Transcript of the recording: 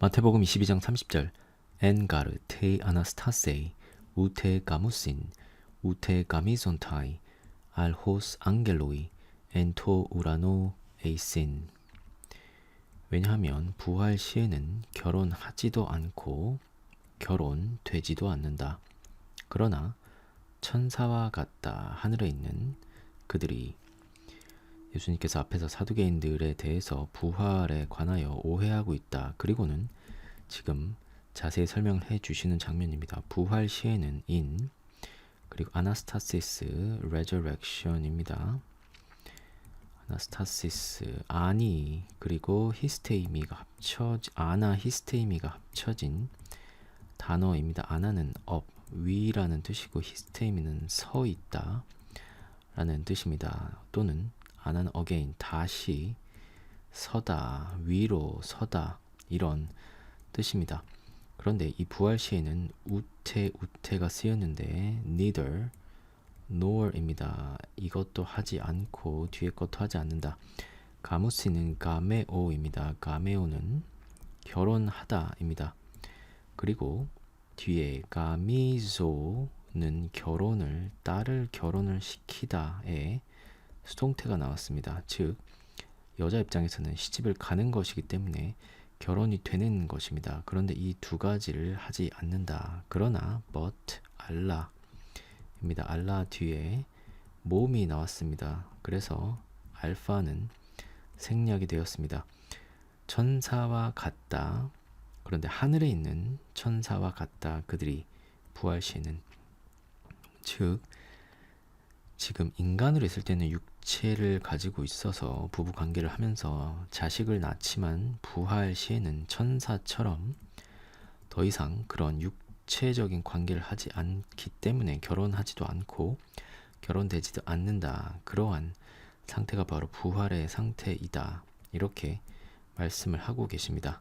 마태복음 22장 30절 엔가르 테 아나스타세이 우테 가무신 우테 가미손타이 알호스 앙겔로이 엔토 우라노 에이신 왜냐하면 부활 시에는 결혼하지도 않고 결혼되지도 않는다. 그러나 천사와 같다 하늘에 있는 그들이 예수님께서 앞에서 사두개인들에 대해서 부활에 관하여 오해하고 있다. 그리고는 지금 자세히 설명을 해 주시는 장면입니다. 부활 시에는 인 그리고 아나스타시스 레저렉션입니다. 아나스타시스 아니 그리고 히스테이미가 합쳐 아나 히스테이미가 합쳐진 단어입니다. 아나는 업 위라는 뜻이고 히스테이미는 서 있다 라는 뜻입니다. 또는 아나는 어게인 다시 서다 위로 서다 이런 뜻입니다. 그런데 이 부활 시에는 우태 우태가 쓰였는데 neither nor입니다. 이것도 하지 않고 뒤에 것도 하지 않는다. 가무스는 가메오입니다. 가메오는 결혼하다입니다. 그리고 뒤에 가미조는 결혼을 딸을 결혼을 시키다에 수동태가 나왔습니다. 즉 여자 입장에서는 시집을 가는 것이기 때문에 결혼이 되는 것입니다. 그런데 이 두 가지를 하지 않는다. 그러나 but 알라입니다. 알라 뒤에 모음이 나왔습니다. 그래서 알파는 생략이 되었습니다. 천사와 같다. 그런데 하늘에 있는 천사와 같다. 그들이 부활 시에는 즉 지금 인간으로 있을 때는 육체를 가지고 있어서 부부 관계를 하면서 자식을 낳지만 부활 시에는 천사처럼 더 이상 그런 육체적인 관계를 하지 않기 때문에 결혼하지도 않고 결혼되지도 않는다. 그러한 상태가 바로 부활의 상태이다. 이렇게 말씀을 하고 계십니다.